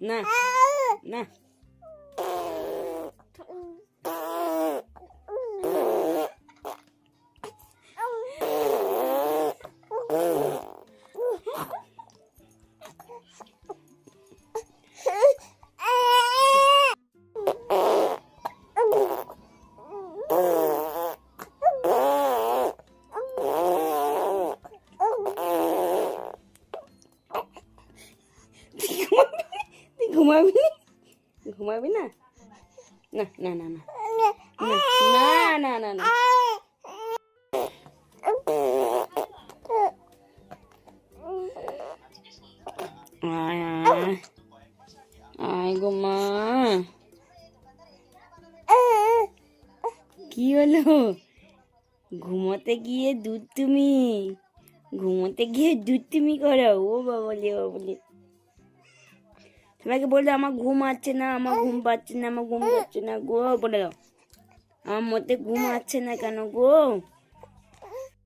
那，那。ঘুমাবি না? না? না না না না। না না না মা। কি হলো? ঘুমোতে গিয়ে দুধ তুমি। ঘুমোতে গিয়ে দুধ তুমি করো। ও বাবলে বাবলে। তোমাকে বলল আমার ঘুম আছে না আমার ঘুম পাচ্ছে না আমার ঘুম পাচ্ছে না গো। বলে দাও। আমার মধ্যে ঘুম আছে না কেন গো?